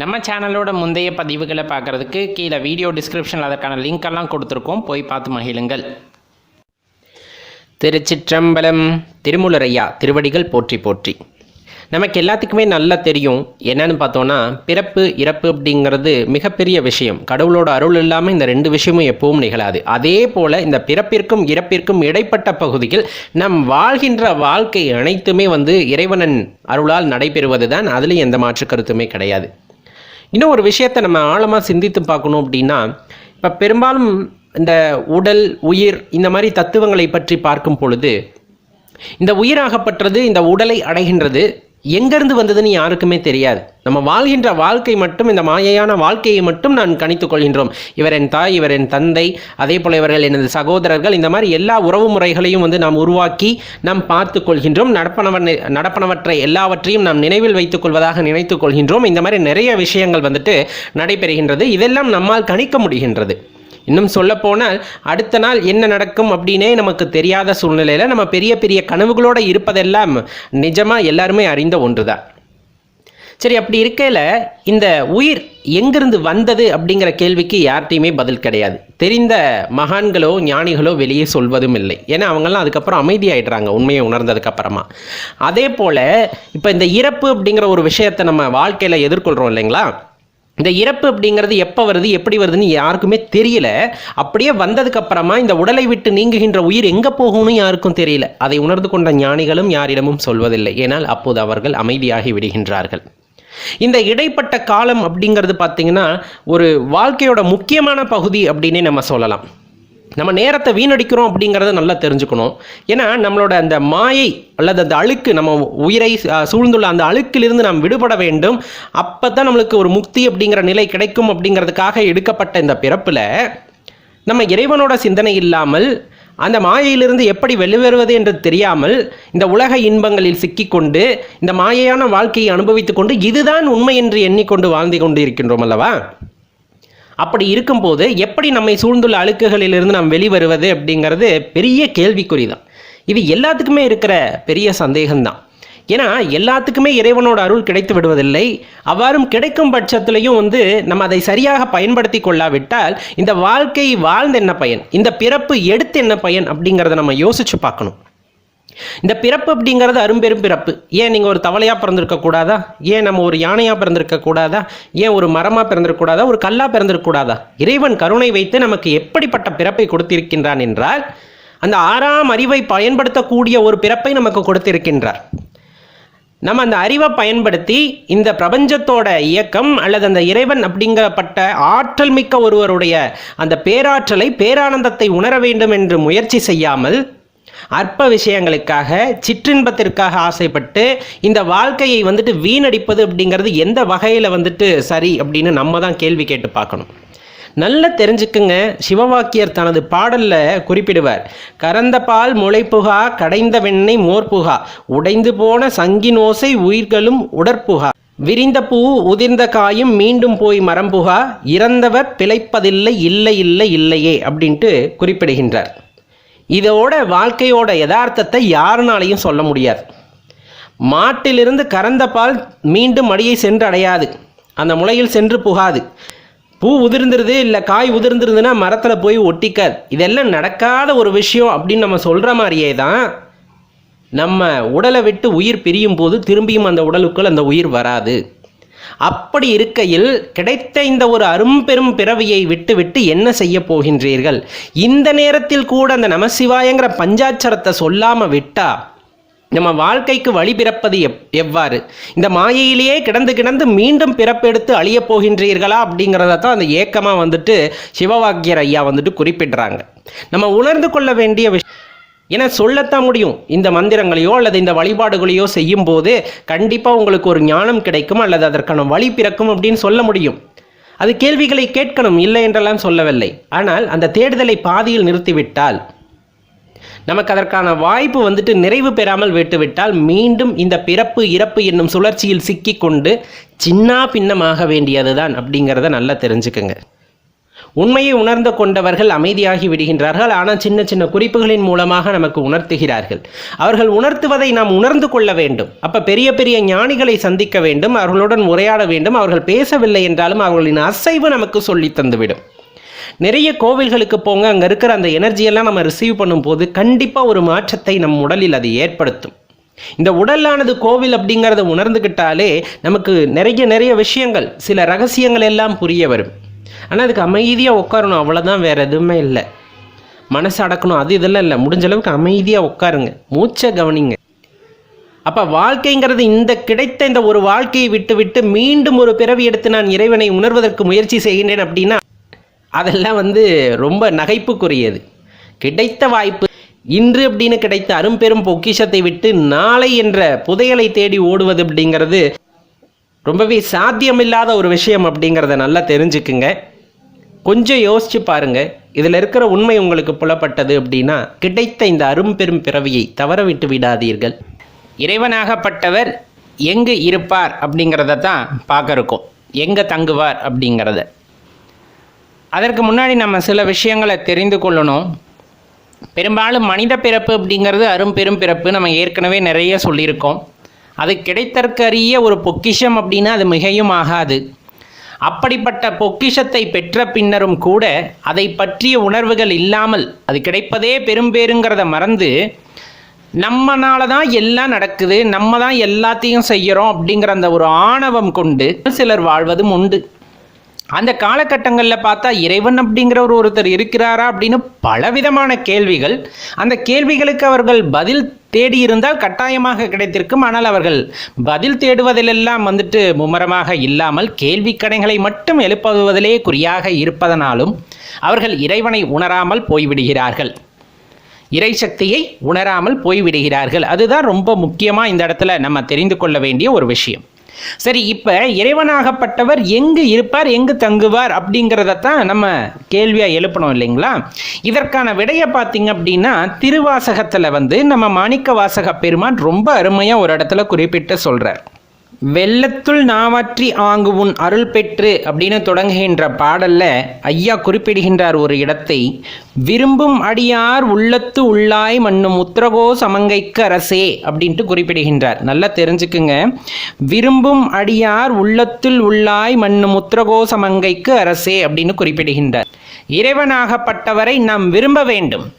நம்ம சேனலோட முந்தைய பதிவுகளை பார்க்குறதுக்கு கீழே வீடியோ டிஸ்கிரிப்ஷனில் அதற்கான லிங்க் எல்லாம் கொடுத்துருக்கோம். போய் பார்த்து மகிழுங்கள். திருச்சிற்றம்பலம் திருமுலரையா திருவடிகள் போற்றி போற்றி. நமக்கு எல்லாத்துக்குமே நல்லா தெரியும் என்னன்னு பார்த்தோன்னா பிறப்பு இறப்பு அப்படிங்கிறது மிகப்பெரிய விஷயம். கடவுளோட அருள் இல்லாமல் இந்த ரெண்டு விஷயமும் எப்பவும் நிகழாது. அதே போல் இந்த பிறப்பிற்கும் இறப்பிற்கும் இடைப்பட்ட பகுதியில் நம் வாழ்கின்ற வாழ்க்கை அனைத்துமே வந்து இறைவனன் அருளால் நடைபெறுவது தான் அதுலேயும் எந்த மாற்று கருத்துமே கிடையாது. இன்னும் ஒரு விஷயத்தை நம்ம ஆழமாக சிந்தித்து பார்க்கணும் அப்படின்னா இப்போ பெரும்பாலும் இந்த உடல் உயிர் இந்த மாதிரி தத்துவங்களை பற்றி பார்க்கும் பொழுது இந்த உயிராகப்பட்டது இந்த உடலை அடைகின்றது எங்கேருந்து வந்ததுன்னு யாருக்குமே தெரியாது. நம்ம வாழ்கின்ற வாழ்க்கை மட்டும் இந்த மாயையான வாழ்க்கையை மட்டும் நான் கணித்துக்கொள்கின்றோம் இவர் என் தாய் இவர் என் தந்தை அதே போல் இவர்கள் எனது சகோதரர்கள் இந்த மாதிரி எல்லா உறவு முறைகளையும் வந்து நாம் உருவாக்கி நாம் பார்த்து கொள்கின்றோம். நடப்பனவ நடப்பனவற்றை எல்லாவற்றையும் நாம் நினைவில் வைத்துக் கொள்வதாக நினைத்துக் கொள்கின்றோம். இந்த மாதிரி நிறைய விஷயங்கள் வந்துட்டு நடைபெறுகின்றது. இதெல்லாம் நம்மால் கணிக்க முடிகின்றது. இன்னும் சொல்லப்போனால் அடுத்த நாள் என்ன நடக்கும் அப்படின்னே நமக்கு தெரியாத சூழ்நிலையில் நம்ம பெரிய பெரிய கனவுகளோடு இருப்பதெல்லாம் நிஜமாக எல்லாருமே அறிந்த ஒன்று தான் சரி அப்படி இருக்கையில் இந்த உயிர் எங்கிருந்து வந்தது அப்படிங்கிற கேள்விக்கு யார்கிட்டையுமே பதில் கிடையாது. தெரிந்த மகான்களோ ஞானிகளோ வெளியே சொல்வதும் இல்லை. ஏன்னா அவங்கெல்லாம் அதுக்கப்புறம் அமைதியாயிடுறாங்க உண்மையை உணர்ந்ததுக்கப்புறமா அதே போல் இப்போ இந்த இறப்பு அப்படிங்கிற ஒரு விஷயத்தை நம்ம வாழ்க்கையில் எதிர்கொள்கிறோம் இல்லைங்களா? இந்த இறப்பு அப்படிங்கிறது எப்போ வருது எப்படி வருதுன்னு யாருக்குமே தெரியல. அப்படியே வந்ததுக்கு அப்புறமா இந்த உடலை விட்டு நீங்குகின்ற உயிர் எங்கே போகும்னு யாருக்கும் தெரியல. அதை உணர்ந்து கொண்ட ஞானிகளும் யாரிடமும் சொல்வதில்லை. ஏனால் அப்போது அவர்கள் அமைதியாகி விடுகின்றார்கள். இந்த இடைப்பட்ட காலம் அப்படிங்கிறது பார்த்தீங்கன்னா ஒரு வாழ்க்கையோட முக்கியமான பகுதி அப்படின்னே நம்ம சொல்லலாம். நம்ம நேரத்தை வீணடிக்கிறோம் அப்படிங்கிறத நல்லா தெரிஞ்சுக்கணும். ஏன்னா நம்மளோட அந்த மாயை அல்லது அந்த அழுக்கு நம்ம உயிரை சூழ்ந்துள்ள அந்த அழுக்கிலிருந்து நாம் விடுபட வேண்டும். அப்போ தான் நம்மளுக்கு ஒரு முக்தி அப்படிங்கிற நிலை கிடைக்கும் அப்படிங்கிறதுக்காக எடுக்கப்பட்ட இந்த பிறப்பில் நம்ம இறைவனோட சிந்தனை இல்லாமல் அந்த மாயையிலிருந்து எப்படி வெளிவருவது என்று தெரியாமல் இந்த உலக இன்பங்களில் சிக்கிக்கொண்டு இந்த மாயையான வாழ்க்கையை அனுபவித்துக்கொண்டு இதுதான் உண்மை என்று எண்ணிக்கொண்டு வாழ்ந்து கொண்டு இருக்கின்றோம் அல்லவா? அப்படி இருக்கும்போது எப்படி நம்மை சூழ்ந்துள்ள அழுக்குகளிலிருந்து நாம் வெளிவருவது அப்படிங்கிறது பெரிய கேள்விக்குறி தான் இது எல்லாத்துக்குமே இருக்கிற பெரிய சந்தேகம்தான். ஏன்னா எல்லாத்துக்குமே இறைவனோட அருள் கிடைத்து விடுவதில்லை. அவ்வாறும் கிடைக்கும் பட்சத்திலையும் வந்து நம்ம அதை சரியாக பயன்படுத்தி கொள்ளாவிட்டால் இந்த வாழ்க்கை வாழ்ந்து என்ன பயன்? இந்த பிறப்பு எடுத்து என்ன பயன்? அப்படிங்கிறத நம்ம யோசிச்சு பார்க்கணும். இந்த பிறப்பு அப்படிங்கிறது அரும்பெரும் பிறப்பு. ஏன் நீங்கள் ஒரு தவளையாக பிறந்திருக்கக்கூடாதா ஏன் நம்ம ஒரு யானையாக பிறந்திருக்கக்கூடாதா ஏன் ஒரு மரமாக பிறந்திருக்க கூடாதா? ஒரு கல்லாக பிறந்திருக்கக்கூடாதா இறைவன் கருணை வைத்து நமக்கு எப்படிப்பட்ட பிறப்பை கொடுத்திருக்கின்றான் என்றால் அந்த ஆறாம் அறிவை பயன்படுத்தக்கூடிய ஒரு பிறப்பை நமக்கு கொடுத்திருக்கின்றார். நம்ம அந்த அறிவை பயன்படுத்தி இந்த பிரபஞ்சத்தோட இயக்கம் அல்லது அந்த இறைவன் அப்படிங்கப்பட்ட ஆற்றல் மிக்க ஒருவருடைய அந்த பேராற்றலை பேரானந்தத்தை உணர வேண்டும் என்று முயற்சி செய்யாமல் அற்ப விஷயங்களுக்காக சிற்றின்பத்திற்காக ஆசைப்பட்டு இந்த வாழ்க்கையை வந்துட்டு வீணடிப்பது அப்படிங்கிறது எந்த வகையில் வந்துட்டு சரி அப்படின்னு நம்ம தான் கேள்வி கேட்டு பார்க்கணும். நல்லா தெரிஞ்சுக்குங்க. சிவவாக்கியர் தனது பாடல்ல குறிப்பிடுவார். கறந்த பால் முளைப்புகா கடைந்த வெண்ணெய் மோர்புகா உடைந்து போன சங்கினோசை உயிர்களும் உடற்புகா. விரிந்த பூ உதிர்ந்த காயும் மீண்டும் போய் மரம்புகா இறந்தவர் பிழைப்பதில்லை இல்லை இல்லை இல்லையே அப்படின்ட்டு குறிப்பிடுகின்றார். இதோட வாழ்க்கையோட யதார்த்தத்தை யாருனாலையும் சொல்ல முடியாது. மாட்டிலிருந்து கறந்த பால் மீண்டும் மடியை சென்று அடையாது அந்த முளையில் சென்று புகாது. பூ உதிர்ந்துருது இல்லை காய் உதிர்ந்துருதுன்னா மரத்தில் போய் ஒட்டிக்காது. இதெல்லாம் நடக்காத ஒரு விஷயம் அப்படின்னு நம்ம சொல்கிற மாதிரியே தான் நம்ம உடலை விட்டு உயிர் பிரியும் போது திரும்பியும் அந்த உடலுக்குள் அந்த உயிர் வராது. அப்படி இருக்கையில் கிடைத்த இந்த ஒரு அரும்பெரும் பிறவியை விட்டு விட்டு என்ன செய்ய போகின்றீர்கள்? இந்த நேரத்தில் கூட அந்த நமசிவாயங்கிற பஞ்சாட்சரத்தை சொல்லாமல் விட்டா நம்ம வாழ்க்கைக்கு வழி பிறப்பது எப் எவ்வாறு? இந்த மாயையிலேயே கிடந்து கிடந்து மீண்டும் பிறப்பெடுத்து அழியப் போகின்றீர்களா அப்படிங்கிறத தான் அந்த ஏக்கமாக வந்துட்டு சிவவாக்கியர் ஐயா வந்துட்டு குறிப்பிடுறாங்க. நம்ம உணர்ந்து கொள்ள வேண்டிய விஷயம் ஏன்னா சொல்லத்தான் முடியும். இந்த மந்திரங்களையோ அல்லது இந்த வழிபாடுகளையோ செய்யும் போது கண்டிப்பாக உங்களுக்கு ஒரு ஞானம் கிடைக்கும் அல்லது அதற்கான வழி பிறக்கும் அப்படின்னு சொல்ல முடியும். அது கேள்விகளை கேட்கணும் இல்லை என்றெல்லாம் சொல்லவில்லை. ஆனால் அந்த தேடுதலை பாதியில் நிறுத்திவிட்டால் நமக்கு அதற்கான வாய்ப்பு வந்துட்டு நிறைவு பெறாமல் விட்டுவிட்டால் மீண்டும் இந்த பிறப்பு இறப்பு என்னும் சுழற்சியில் சிக்கிக்கொண்டு சின்னா பின்னமாக வேண்டியதுதான் அப்படிங்கிறத நல்லா தெரிஞ்சுக்கங்க. உண்மையை உணர்ந்து கொண்டவர்கள் அமைதியாகி விடுகின்றார்கள். ஆனால் சின்ன சின்ன குறிப்புகளின் மூலமாக நமக்கு உணர்த்துகிறார்கள். அவர்கள் உணர்த்துவதை நாம் உணர்ந்து கொள்ள வேண்டும். அப்போ பெரிய பெரிய ஞானிகளை சந்திக்க வேண்டும். அவர்களுடன் உரையாட வேண்டும். அவர்கள் பேசவில்லை என்றாலும் அவர்களின் அசைவு நமக்கு சொல்லி தந்துவிடும். நிறைய கோவில்களுக்கு போங்க. அங்கே இருக்கிற அந்த எனர்ஜியெல்லாம் நம்ம ரிசீவ் பண்ணும்போது கண்டிப்பாக ஒரு மாற்றத்தை நம் உடலில் அது ஏற்படுத்தும். இந்த உடலானது கோவில் அப்படிங்கிறத உணர்ந்துக்கிட்டாலே நமக்கு நிறைய நிறைய விஷயங்கள் சில ரகசியங்கள் எல்லாம் புரிய வரும். ஆனால் அதுக்கு அமைதியாக உட்காரணும். அவ்வளோதான் வேறு எதுவுமே இல்லை. மனசு அடக்கணும். அது இதெல்லாம் இல்லை. முடிஞ்ச அளவுக்கு அமைதியாக உட்காருங்க. மூச்சை கவனிங்க. அப்போ வாழ்க்கைங்கிறது இந்த கிடைத்த இந்த ஒரு வாழ்க்கையை விட்டு விட்டு மீண்டும் ஒரு பிறவி எடுத்து நான் இறைவனை உணர்வதற்கு முயற்சி செய்கின்றேன் அப்படின்னா அதெல்லாம் வந்து ரொம்ப நகைப்புக்குரியது. கிடைத்த வாய்ப்பு. இன்று அப்படின்னு கிடைத்த அரும்பெரும் பொக்கிஷத்தை விட்டு நாளை என்ற புதையலை தேடி ஓடுவது அப்படிங்கிறது ரொம்பவே சாத்தியமில்லாத ஒரு விஷயம் அப்படிங்கிறத நல்லா தெரிஞ்சுக்குங்க. கொஞ்சம் யோசிச்சு பாருங்க. இதில் இருக்கிற உண்மை உங்களுக்கு புலப்பட்டது அப்படின்னா கிடைத்த இந்த அரும்பெரும் பிறவியை தவற விட்டு விடாதீர்கள். இறைவனாகப்பட்டவர் எங்கு இருப்பார் அப்படிங்கிறத தான் பார்க்க எங்கே தங்குவார் அப்படிங்கிறத. அதற்கு முன்னாடி நம்ம சில விஷயங்களை தெரிந்து கொள்ளணும். பெரும்பாலும் மனித பிறப்பு அப்படிங்கிறது அரும்பெரும் பிறப்பு நம்ம ஏற்கனவே நிறைய சொல்லியிருக்கோம். அது கிடைத்தற்கரிய ஒரு பொக்கிஷம் அப்படின்னா அது மிகையும் ஆகாது. அப்படிப்பட்ட பொக்கிஷத்தை பெற்ற பின்னரும் கூட அதை பற்றிய உணர்வுகள் இல்லாமல் அது கிடைப்பதே பெரும்பேருங்கிறத மறந்து நம்மனால தான் எல்லாம் நடக்குது நம்ம தான் எல்லாத்தையும் செய்கிறோம் அப்படிங்கிற அந்த ஒரு ஆணவம் கொண்டு சிலர் வாழ்வதும் உண்டு. அந்த காலகட்டங்களில் பார்த்தா இறைவன் அப்படிங்கிற ஒரு ஒருத்தர் இருக்கிறாரா அப்படின்னு பலவிதமான கேள்விகள். அந்த கேள்விகளுக்கு அவர்கள் பதில் தேடியிருந்தால் கட்டாயமாக கிடைத்திருக்கும். ஆனால் அவர்கள் பதில் தேடுவதிலெல்லாம் வந்துட்டு மும்மரமாக இல்லாமல் கேள்வி கடைகளை மட்டும் எழுப்புவதிலே குறியாக இருப்பதனாலும் அவர்கள் இறைவனை உணராமல் போய்விடுகிறார்கள். இறை சக்தியை உணராமல் போய்விடுகிறார்கள். அதுதான் ரொம்ப முக்கியமாக இந்த இடத்துல நம்ம தெரிந்து கொள்ள வேண்டிய ஒரு விஷயம். சரி இப்போ இறைவனாகப்பட்டவர் எங்கு இருப்பார் எங்கு தங்குவார் அப்படிங்கிறதத்தான் நம்ம கேள்வியாக எழுப்பணும் இல்லைங்களா? இதற்கான விடையை பார்த்தீங்க அப்படின்னா திருவாசகத்தில் வந்து நம்ம மாணிக்க வாசக பெருமான் ரொம்ப அருமையாக ஒரு இடத்துல குறிப்பிட்டு சொல்கிறார் வெள்ளத்துள் நாவற்றி ஆங்கு உன் அருள் பெற்று அப்படின்னு தொடங்குகின்ற பாடல்ல ஐயா குறிப்பிடுகின்றார் ஒரு இடத்தை. விரும்பும் அடியார் உள்ளத்து உள்ளாய் மண்ணும் உத்தரகோ சமங்கைக்கு அரசே அப்படின்ட்டு குறிப்பிடுகின்றார். நல்லா தெரிஞ்சுக்குங்க. விரும்பும் அடியார் உள்ளத்துள் உள்ளாய் மண்ணும் உத்தரகோ சமங்கைக்கு அரசே அப்படின்னு குறிப்பிடுகின்றார். இறைவனாகப்பட்டவரை நாம் விரும்ப வேண்டும்.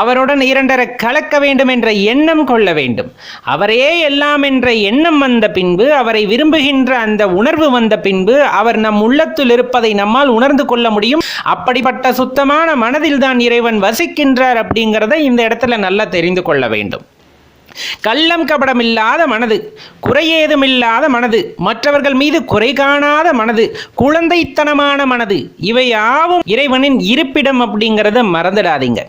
அவருடன் இரண்டரை கலக்க வேண்டும் என்ற எண்ணம் கொள்ள வேண்டும். அவரே எல்லாம் என்ற எண்ணம் வந்த பின்பு அவரை விரும்புகின்ற அந்த உணர்வு வந்த பின்பு அவர் நம் உள்ளத்தில் இருப்பதை நம்மால் உணர்ந்து கொள்ள முடியும். அப்படிப்பட்ட சுத்தமான மனதில் தான் இறைவன் வசிக்கின்றார் அப்படிங்கிறத இந்த இடத்துல நல்லா தெரிந்து கொள்ள வேண்டும். கள்ளம் கபடமில்லாத மனது குறையேதுமில்லாத மனது மற்றவர்கள் மீது குறை காணாத மனது குழந்தைத்தனமான மனது இவை யாவும் இறைவனின் இருப்பிடம் அப்படிங்கிறத மறந்துடாதீங்க.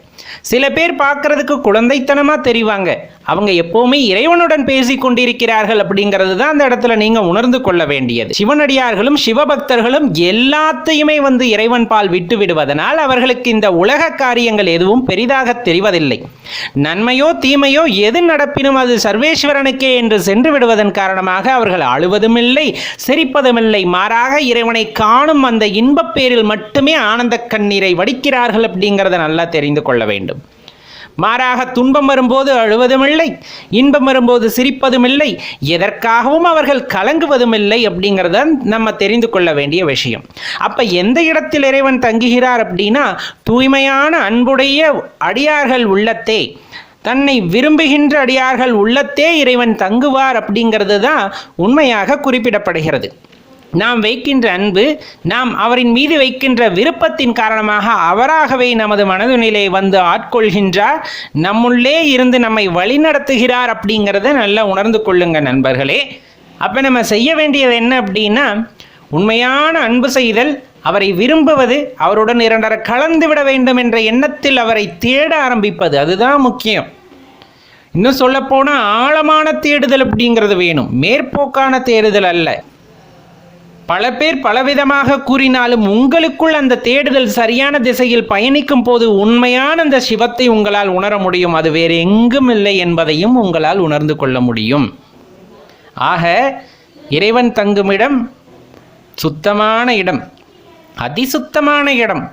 சில பேர் பார்க்கறதுக்கு குழந்தைத்தனமாக தெரிவாங்க. அவங்க எப்போவுமே இறைவனுடன் பேசி கொண்டிருக்கிறார்கள் அப்படிங்கிறது தான் அந்த இடத்துல நீங்கள் உணர்ந்து கொள்ள வேண்டியது. சிவனடியார்களும் சிவபக்தர்களும் எல்லாத்தையுமே வந்து இறைவன் பால் விட்டு விடுவதனால் அவர்களுக்கு இந்த உலக காரியங்கள் எதுவும் பெரிதாக தெரிவதில்லை. நன்மையோ தீமையோ எது நடப்பினும் அது சர்வேஸ்வரனுக்கே என்று சென்று விடுவதன் காரணமாக அவர்கள் அழுவதும் இல்லை சிரிப்பதுமில்லை. மாறாக இறைவனை காணும் அந்த இன்பப் பேரில் மட்டுமே ஆனந்த கண்ணீரை வடிக்கிறார்கள் அப்படிங்கிறத நல்லா தெரிந்து கொள்ள வேண்டும். மாறாக துன்பம் வரும்போது அழுவதுமில்லை இன்பம் வரும்போது சிரிப்பதுமில்லை எதற்காகவும் அவர்கள் கலங்குவதுமில்லை அப்படிங்கிறத நம்ம தெரிந்து கொள்ள வேண்டிய விஷயம். அப்ப எந்த இடத்தில் இறைவன் தங்குகிறார் அப்படின்னா தூய்மையான அன்புடைய அடியார்கள் உள்ளத்தே தன்னை விரும்புகின்ற அடியார்கள் உள்ளத்தே இறைவன் தங்குவார் அப்படிங்கிறது தான் உண்மையாக குறிப்பிடப்படுகிறது. நாம் வைக்கின்ற அன்பு நாம் அவரின் மீது வைக்கின்ற விருப்பத்தின் காரணமாக அவராகவே நமது மனதுநிலை வந்து ஆட்கொள்கின்றார். நம்முள்ளே இருந்து நம்மை வழிநடத்துகிறார் அப்படிங்கிறத நல்லா உணர்ந்து கொள்ளுங்க நண்பர்களே. அப்போ நம்ம செய்ய வேண்டியது என்ன அப்படின்னா உண்மையான அன்பு செய்தல் அவரை விரும்புவது அவருடன் இரண்டரை கலந்து விட வேண்டும் என்ற எண்ணத்தில் அவரை தேட ஆரம்பிப்பது அதுதான் முக்கியம். இன்னும் சொல்லப்போனால் ஆழமான தேடுதல் அப்படிங்கிறது வேணும். மேற்போக்கான தேடுதல் அல்ல. பல பேர் பலவிதமாக கூறினாலும் உங்களுக்குள் அந்த தேடுதல் சரியான திசையில் பயணிக்கும் போது உண்மையான அந்த சிவத்தை உங்களால் உணர முடியும். அது வேறு எங்கும் இல்லை என்பதையும் உங்களால் உணர்ந்து கொள்ள முடியும். ஆக இறைவன் தங்குமிடம் சுத்தமான இடம். அதிசுத்தமான இடம்.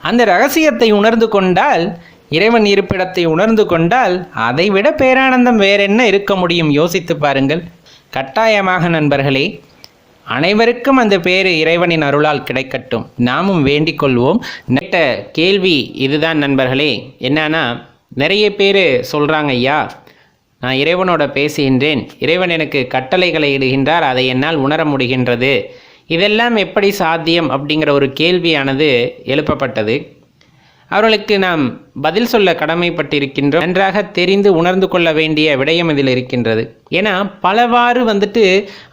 அந்த ரகசியத்தை உணர்ந்து கொண்டால் இறைவன் இருப்பிடத்தை உணர்ந்து கொண்டால் அதைவிட பேரானந்தம் வேறென்ன இருக்க முடியும்? யோசித்து பாருங்கள். கட்டாயமாக நண்பர்களே அனைவருக்கும் அந்த பேர் இறைவனின் அருளால் கிடைக்கட்டும். நாமும் வேண்டிக் கொள்வோம். நேட்ட கேள்வி இதுதான் நண்பர்களே. என்னன்னா நிறைய பேர் சொல்கிறாங்க ஐயா நான் இறைவனோட பேசுகின்றேன். இறைவன் எனக்கு கட்டளைகளை இடுகின்றார். அதை என்னால் உணர முடிகின்றது. இதெல்லாம் எப்படி சாத்தியம் அப்படிங்கிற ஒரு கேள்வியானது எழுப்பப்பட்டது. அவர்களுக்கு நாம் பதில் சொல்ல கடமைப்பட்டிருக்கின்றோம். நன்றாக தெரிந்து உணர்ந்து கொள்ள வேண்டிய விடயம் இதில் இருக்கின்றது. ஏன்னா பலவாறு வந்துட்டு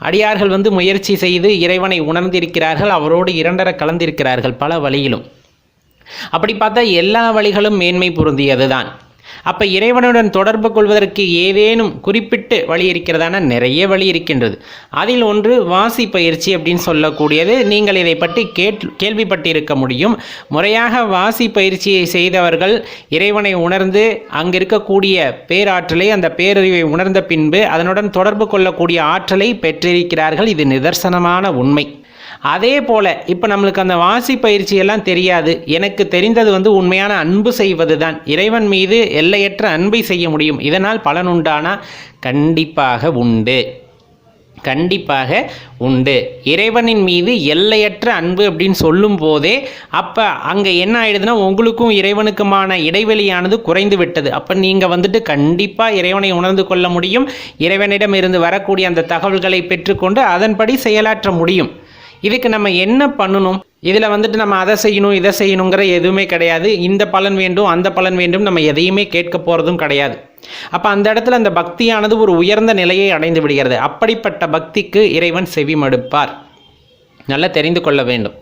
அடியார்கள் வந்து முயற்சி செய்து இறைவனை உணர்ந்திருக்கிறார்கள் அவரோடு இரண்டர கலந்திருக்கிறார்கள் பல வழியிலும். அப்படி பார்த்தா எல்லா வழிகளும் மேன்மை பொருந்தியது தான் அப்போ இறைவனுடன் தொடர்பு கொள்வதற்கு ஏதேனும் குறிப்பிட்டு வழி இருக்கிறதான? நிறைய வழி இருக்கின்றது. அதில் ஒன்று வாசி பயிற்சி அப்படின்னு சொல்லக்கூடியது. நீங்கள் இதை பற்றி கேட் கேள்விப்பட்டிருக்க முடியும். முறையாக வாசி பயிற்சியை செய்தவர்கள் இறைவனை உணர்ந்து அங்கு இருக்கக்கூடிய பேராற்றலை அந்த பேரறிவை உணர்ந்த பின்பு அதனுடன் தொடர்பு கொள்ளக்கூடிய ஆற்றலை பெற்றிருக்கிறார்கள். இது நிதர்சனமான உண்மை. அதே போல் இப்போ நம்மளுக்கு அந்த வாசி பயிற்சி எல்லாம் தெரியாது. எனக்கு தெரிந்தது வந்து உண்மையான அன்பு செய்வது தான் இறைவன் மீது எல்லையற்ற அன்பை செய்ய முடியும். இதனால் பலனுண்டானா கண்டிப்பாக உண்டு. கண்டிப்பாக உண்டு. இறைவனின் மீது எல்லையற்ற அன்பு அப்படின்னு சொல்லும் போதே அப்போ அங்கே என்ன ஆயிடுதுன்னா உங்களுக்கும் இறைவனுக்குமான இடைவெளியானது குறைந்து விட்டது. அப்போ நீங்கள் வந்துட்டு கண்டிப்பாக இறைவனை உணர்ந்து கொள்ள முடியும். இறைவனிடம் இருந்து வரக்கூடிய அந்த தகவல்களை பெற்றுக்கொண்டு அதன்படி செயலாற்ற முடியும். இதுக்கு நம்ம என்ன பண்ணணும்? இதில் வந்துட்டு நம்ம அதை செய்யணும் இதை செய்யணுங்கிற எதுவுமே கிடையாது. இந்த பலன் வேண்டும் அந்த பலன் வேண்டும் நம்ம எதையுமே கேட்க போகிறதும் கிடையாது. அப்போ அந்த இடத்துல அந்த பக்தியானது ஒரு உயர்ந்த நிலையை அடைந்து விடுகிறது. அப்படிப்பட்ட பக்திக்கு இறைவன் செவி மடுப்பார் நல்லா தெரிந்து கொள்ள வேண்டும்.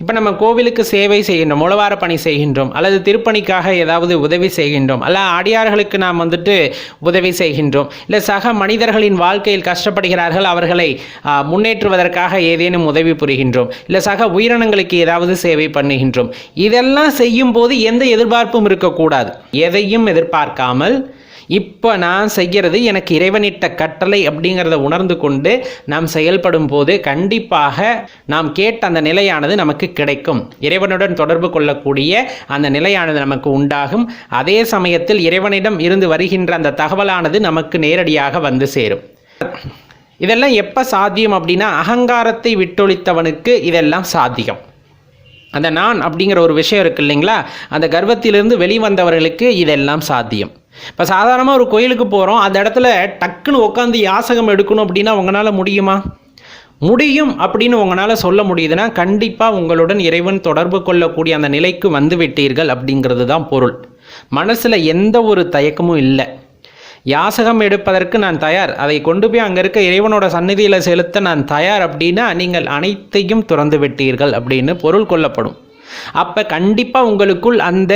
இப்போ நம்ம கோவிலுக்கு சேவை செய்கின்றோம் உழவார பணி செய்கின்றோம் அல்லது திருப்பணிக்காக ஏதாவது உதவி செய்கின்றோம் அல்ல அடியார்களுக்கு நாம் வந்துட்டு உதவி செய்கின்றோம் இல்லை சக மனிதர்களின் வாழ்க்கையில் கஷ்டப்படுகிறார்கள் அவர்களை முன்னேற்றுவதற்காக ஏதேனும் உதவி புரிகின்றோம் இல்லை சக உயிரினங்களுக்கு ஏதாவது சேவை பண்ணுகின்றோம். இதெல்லாம் செய்யும் போது எந்த எதிர்பார்ப்பும் இருக்கக்கூடாது. எதையும் எதிர்பார்க்காமல் இப்போ நான் செய்கிறது எனக்கு இறைவனிட்ட கட்டளை அப்படிங்கிறத உணர்ந்து கொண்டு நாம் செயல்படும் போது கண்டிப்பாக நாம் கேட்ட அந்த நிலையானது நமக்கு கிடைக்கும். இறைவனுடன் தொடர்பு கொள்ளக்கூடிய அந்த நிலையானது நமக்கு உண்டாகும். அதே சமயத்தில் இறைவனிடம் இருந்து வருகின்ற அந்த தகவலானது நமக்கு நேரடியாக வந்து சேரும். இதெல்லாம் எப்போ சாத்தியம் அப்படின்னா அகங்காரத்தை விட்டொழித்தவனுக்கு இதெல்லாம் சாத்தியம். அந்த நான் அப்படிங்கிற ஒரு விஷயம் இருக்கு இல்லைங்களா? அந்த கர்வத்திலிருந்து வெளிவந்தவர்களுக்கு இதெல்லாம் சாத்தியம். இப்போ சாதாரணமாக ஒரு கோயிலுக்கு போகிறோம் அந்த இடத்துல டக்குன்னு உட்காந்து யாசகம் எடுக்கணும் அப்படின்னா உங்களால் முடியுமா? முடியும் அப்படின்னு உங்களால் சொல்ல முடியுதுன்னா கண்டிப்பாக உங்களுடன் இறைவன் தொடர்பு கொள்ளக்கூடிய அந்த நிலைக்கு வந்து விட்டீர்கள் அப்படிங்கிறது தான் பொருள். மனசில் எந்த ஒரு தயக்கமும் இல்லை. யாசகம் எடுப்பதற்கு நான் தயார். அதை கொண்டு போய் அங்கே இருக்க இறைவனோட சந்நிதியில் செலுத்த நான் தயார் அப்படின்னா நீங்கள் அனைத்தையும் துறந்து விட்டீர்கள் அப்படின்னு பொருள் கொள்ளப்படும். அப்போ கண்டிப்பாக உங்களுக்குள் அந்த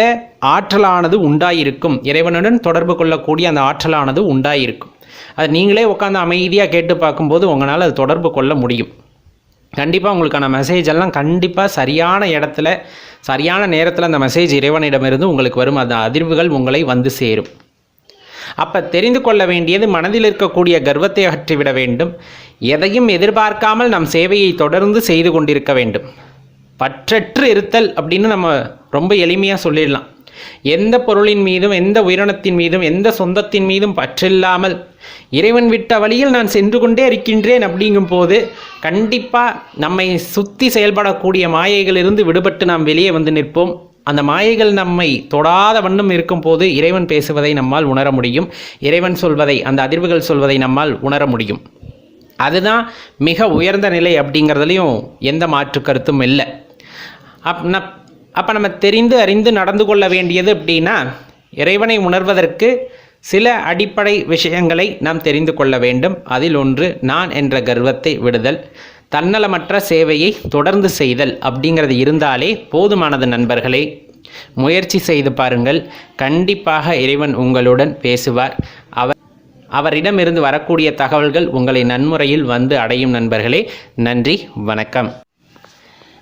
ஆற்றலானது உண்டாயிருக்கும். இறைவனுடன் தொடர்பு கொள்ளக்கூடிய அந்த ஆற்றலானது உண்டாயிருக்கும். அது நீங்களே உட்காந்து அமைதியாக கேட்டு பார்க்கும்போது உங்களால் அது தொடர்பு கொள்ள முடியும். கண்டிப்பாக உங்களுக்கான மெசேஜ் எல்லாம் கண்டிப்பாக சரியான இடத்துல சரியான நேரத்தில் அந்த மெசேஜ் இறைவனிடமிருந்து உங்களுக்கு வரும். அந்த அதிர்வுகள் உங்களை வந்து சேரும். அப்போ தெரிந்து கொள்ள வேண்டியது மனதில் இருக்கக்கூடிய கர்வத்தை அகற்றிவிட வேண்டும். எதையும் எதிர்பார்க்காமல் நம் சேவையை தொடர்ந்து செய்து கொண்டிருக்க வேண்டும். பற்றற்று இருத்தல் அப்படின்னு நம்ம ரொம்ப எளிமையாக சொல்லிடலாம். எந்த பொருளின் மீதும் எந்த உயிரினத்தின் மீதும் எந்த சொந்தத்தின் மீதும் பற்றில்லாமல் இறைவன் விட்ட வழியில் நான் சென்று கொண்டே இருக்கின்றேன் அப்படிங்கும் போது கண்டிப்பாக நம்மை சுற்றி செயல்படக்கூடிய மாயைகளிலிருந்து விடுபட்டு நாம் வெளியே வந்து நிற்போம். அந்த மாயைகள் நம்மை தொடாத வண்ணம் இருக்கும்போது இறைவன் பேசுவதை நம்மால் உணர முடியும். இறைவன் சொல்வதை அந்த அதிர்வுகள் சொல்வதை நம்மால் உணர முடியும். அதுதான் மிக உயர்ந்த நிலை அப்படிங்கிறதுலையும் எந்த மாற்று கருத்தும் இல்லை. அப் ந அப்போ நம்ம தெரிந்து அறிந்து நடந்து கொள்ள வேண்டியது அப்படின்னா இறைவனை உணர்வதற்கு சில அடிப்படை விஷயங்களை நாம் தெரிந்து கொள்ள வேண்டும். அதில் ஒன்று நான் என்ற கர்வத்தை விடுதல் தன்னலமற்ற சேவையை தொடர்ந்து செய்தல் அப்படிங்கிறது இருந்தாலே போதுமானது நண்பர்களே. முயற்சி செய்து பாருங்கள் கண்டிப்பாக இறைவன் உங்களுடன் பேசுவார். அவர் அவரிடமிருந்து வரக்கூடிய தகவல்கள் உங்களை நன்முறையில் வந்து அடையும் நண்பர்களே. நன்றி வணக்கம்.